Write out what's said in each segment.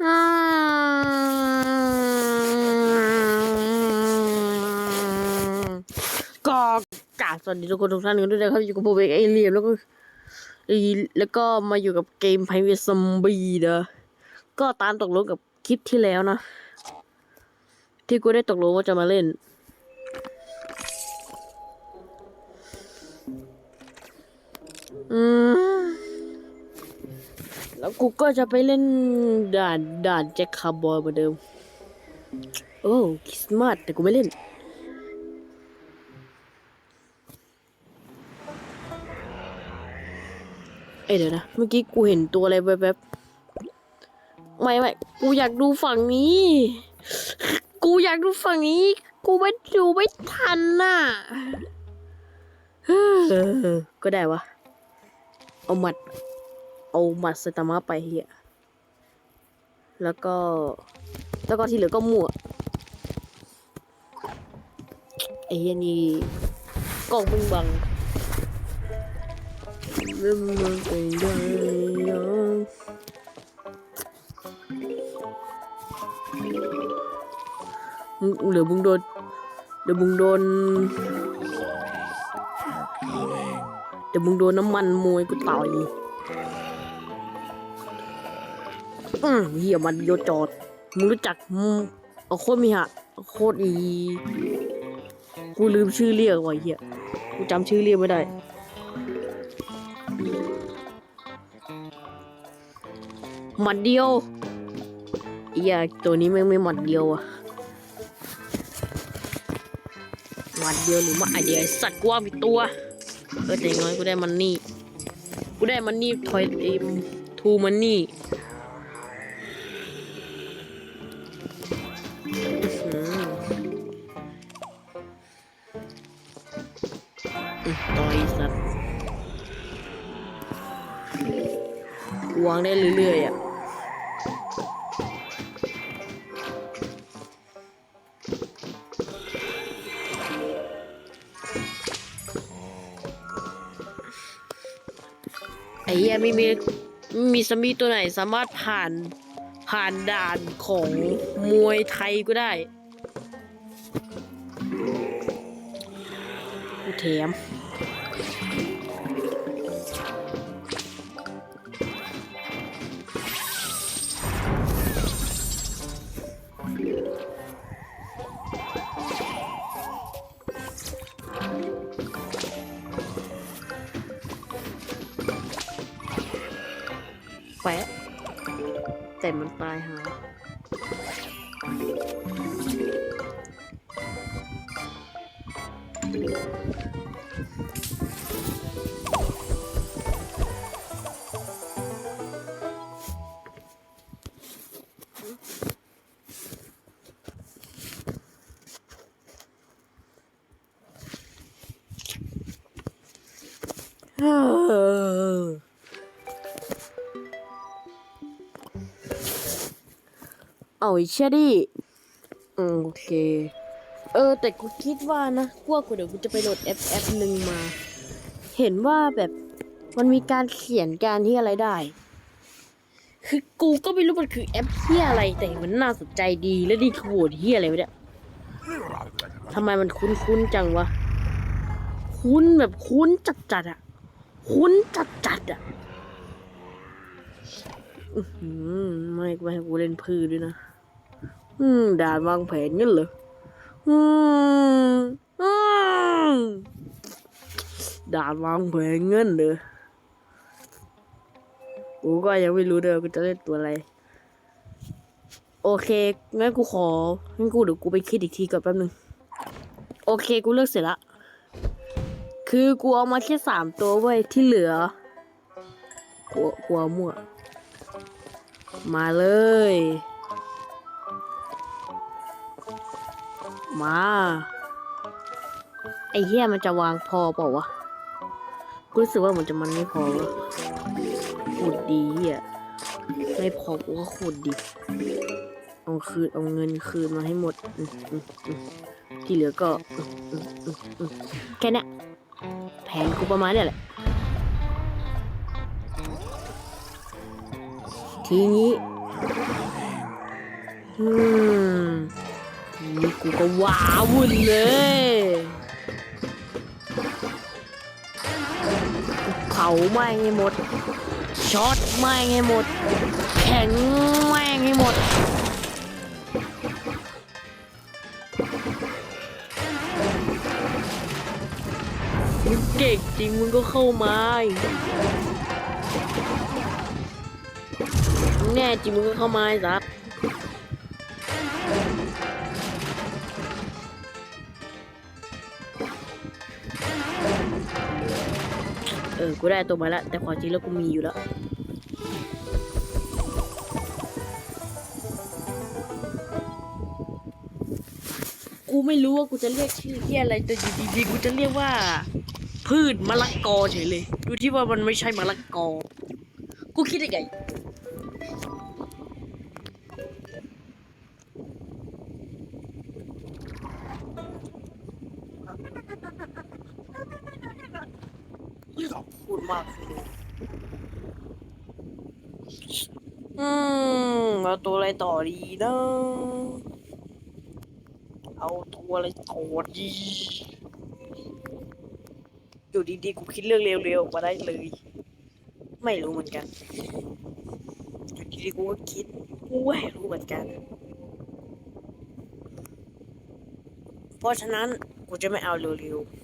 ก็กาบสวัสดีทุกคนทุกท่านกันด้วยนะครับอยู่กับผมเองไอเลียมแล้วก็แล้วก็มาอยู่กับเกมไพเวซัมบีนะก็ตามตกลงกับคลิปที่แล้วนะ ที่กูได้ตกลงว่าจะมาเล่น แล้วกูก็จะไปเล่นด่านด่านแจ็คคาร์บอยเหมือนเดิม โอ้คริสต์มาสแต่กูไม่เล่นเอ้ยเดี๋ยวนะ เมื่อกี้กูเห็นตัวอะไรแวบๆไม่ไม่กูอยากดูฝั่งนี้ กูอยากดูฝั่งนี้ กูไม่ดูไม่ทันน่ะก็ได้วะ เอาหมัด เอาหมัดสตามาไปเฮียแล้วก็ แล้วก็ที่เหลือก็มั่วไอ้เฮียนี่กล้องมึงบังเริ่มมันไปได้ยังมึงเดี๋ยวมึงโดนเดี๋ยวมึงโดนเดี๋ยวมึงโดนน้ำมันมวยกูต่อย อืมเหี้ยมันโยจอดมึงรู้จักมึงเอาโคตรมีหะโคตรอีกูลืมชื่อเรียกว่ะเหี้ยกูจำชื่อเรียกไม่ได้หมัดเดียวเหี้ยตัวนี้แม่ไม่หมัดเดียวอะหมัดเดียวหรือมาไอเดียสัตว์กว่ามีตัวเออแต่อย่างน้อยกูได้มันนี่กูได้มันนี่ทอยเอ็มทูมันนี่ วางได้เรื่อยๆอะไอ้เหี้ยไม่มีไม่มีสมีตัวไหนสามารถผ่านผ่านด่านของมวยไทยก็ได้กูแถม แปะแต่มันตายหา ไอ้เชยดิอืมโอเค เออ แต่กูคิดว่านะพวกกูเดี๋ยวกูจะไปโหลดแอปแอปหนึ่งมา เห็นว่าแบบมันมีการเขียนการที่อะไรได้ คือกูก็ไม่รู้มันคือแอปเฮียอะไรแต่มันน่าสนใจดีและดีขวนเฮียอะไรวะเนี่ยทำไมมันคุ้นๆจังวะ คุ้นแบบคุ้นจัดๆอะคุ้นจัดๆอะอืมไม่ไม่ให้กูเล่นพืชด้วยนะ อืมด่านวางแผนงั้นเหรออืมอืมด่านวางแผนงั้นเหรอกูก็ยังไม่รู้เลยว่ากูจะเล่นตัวอะไร โอเคงั้นกูของั้นกูเดี๋ยวกูไปคิดอีกทีก่อนแป๊บนึง โอเคกูเลือกเสร็จละ คือกูเอามาแค่สามตัวเว้ยที่เหลือ กูกูเอามั่ว มาเลย มา ไอ้เหี้ยมันจะวางพอเปล่าวะ กูรู้สึกว่ามันจะมันไม่พอขุดดีเหี้ยไม่พอกูก็ขุดดีเอาคืนเอาเงินคืนมาให้หมด ที่เหลือก็แค่นี้แผนกูประมาณนี้แหละ ทีนี้ อืม นี้กูก็ว้าวุ่นเลยเผาแม่งให้หมด ช็อตแม่งให้หมด แข็งแม่งให้หมด มึงเก่งจริงมึงก็เข้ามามึงแน่จริงมึงก็เข้ามาไอ้สัส เออ กูได้ตัวมาแล้ว แต่ความจริงแล้วกูมีอยู่แล้ว กูไม่รู้ว่ากูจะเรียกชื่อที่อะไรแต่อยู่ดีๆกูจะเรียกว่า พืชมะละกอเฉยเลย ดูที่ว่ามันไม่ใช่มะละกอ กูคิดยังไง มากเอืมเอาตัวอะไรต่อดีนะเอาตัวอะไรต่อดีอยู่ดีๆกูคิดเรื่องเร็วๆมาได้เลย ไม่รู้เหมือนกันอยู่ดีๆกูก็คิดกูไม่รู้เหมือนกัน เพราะฉะนั้นกูจะไม่เอาเร็วๆ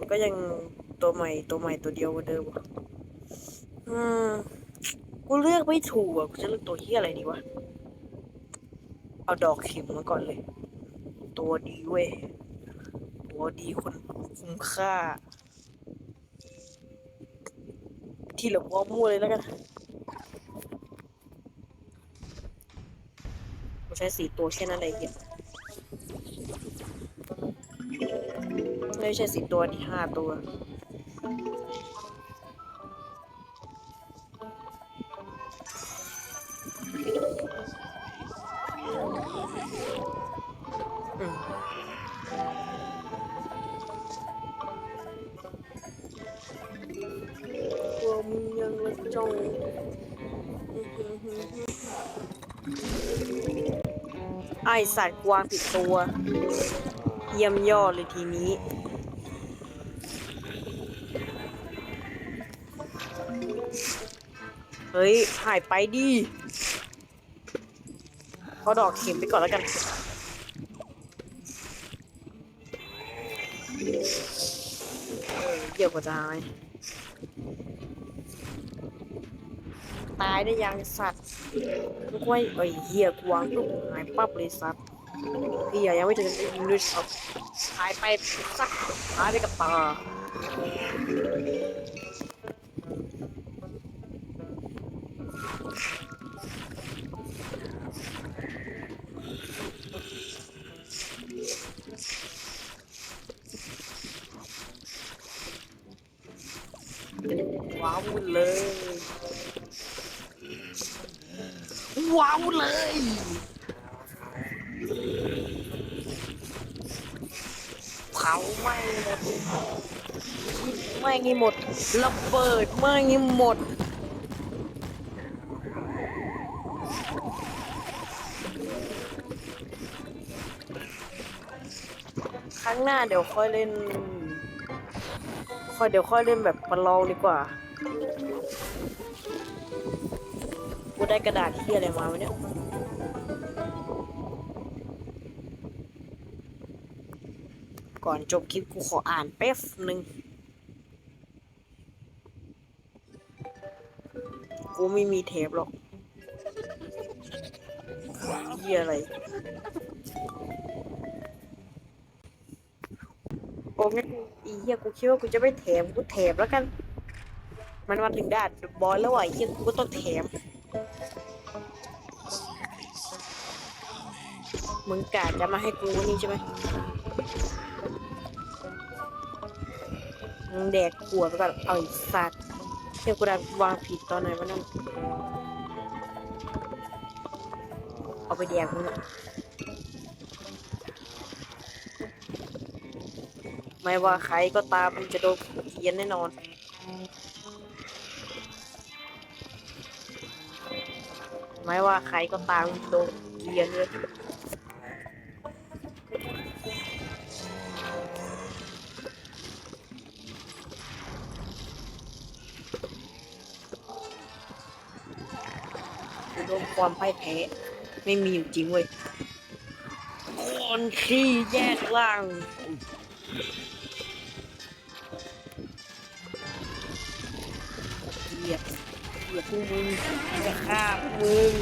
มันก็ยังตัวใหม่ตัวใหม่ตัวเดียวเหมือนเดิมอะอืมกูเลือกไม่ถูกอะกูจะเลือกตัวเฮียอะไรดีวะ เอาดอกเข็มมาก่อนเลย ตัวดีเว้ย ตัวดีคนคุ้มค่า ที่เหลือพอมั่วเลยแล้วกันกูใช้สี่ตัวแค่นั้นเองเนี่ย ไม่ใช่สี่ตัวนี่ห้าตัวอืมตัวมึงยังละจ้องไอสัตว์กวางผิดตัว เยี่ยมยอดเลยทีนี้ เฮ้ย หายไปดิเขาดอกเข็มไปก่อนแล้วกัน เกี่ยวกับจะหาย ตายได้ยังสัตว์ลูกไว้ไอ้เหี้ยกวางตุ๊กหายปั๊บเลยสัตว์เหี้ยยังไม่ถึงจะยิงด้วยสัตว์หายไปสักหายไปกับตา ว้าวเลย ว้าวเลย เผาไหม้หมดไหม้งี้หมดระเบิดไหม้งี้หมดครั้งหน้าเดี๋ยวค่อยเล่น ค่อยเดี๋ยวค่อยเล่นแบบประลองดีกว่า กูได้กระดาษเที่อะไรมาวะเนี่ยก่อนจบคลิปกูขออ่านแป๊บหนึ่งกูไม่มีเทปหรอกเหียอะไรียกูคิดว่ากูจะไม่แถมกูแถมแล้วกัน มันมาถึงด่านบอลแล้วอะไอ้เหี้ยกูก็ต้องแถมมึงกะจะมาให้กูนี่ใช่ไหมมึงแดกขวดไปก่อนเอาไอีสัตว์เที่ยกูดันวางผิดตอนไหนวะนั่นเอาไปแดกมึงอะ ไม่ว่าใครก็ตามมันจะโดนเขียนแน่นอน ไม่ว่าใครก็ตามโดนเขียนเลยโดนความพ่ายแพ้ไม่มีอยู่จริงเว้ยคนขี้แยกล่าง กมึงจะฆ่าพวกมึง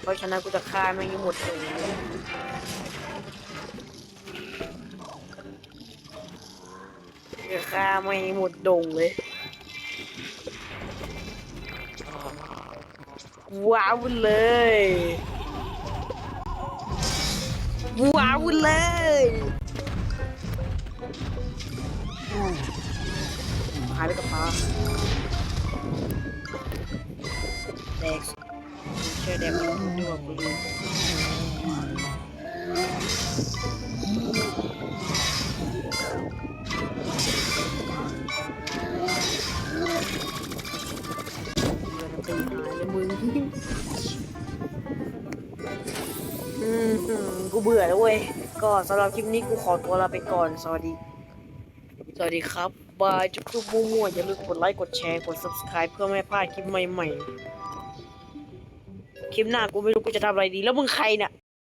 เพราะฉะนั้นกูจะฆ่าไม่งให้หมดเลยจะฆ่าไม่งให้หมดดงเลยว้าวเลยว้าวเลย หายไปกับปลาแดกเชื่อแดกมันดีกว่ากูดูเบื่อตีหายเลยมึงอืมกูเบื่อแล้วเว้ย ก็สำหรับคลิปนี้กูขอตัวลาไปก่อน สวัสดี สวัสดีครับ บายจุกครูมั่วๆอย่าลืมกดไลค์กดแชร์กด subscribe เพื่อไม่ให้พลาดคลิปใหม่ๆ คลิปหน้ากูไม่รู้กูจะทำอะไรดี แล้วมึงใครเนี่ย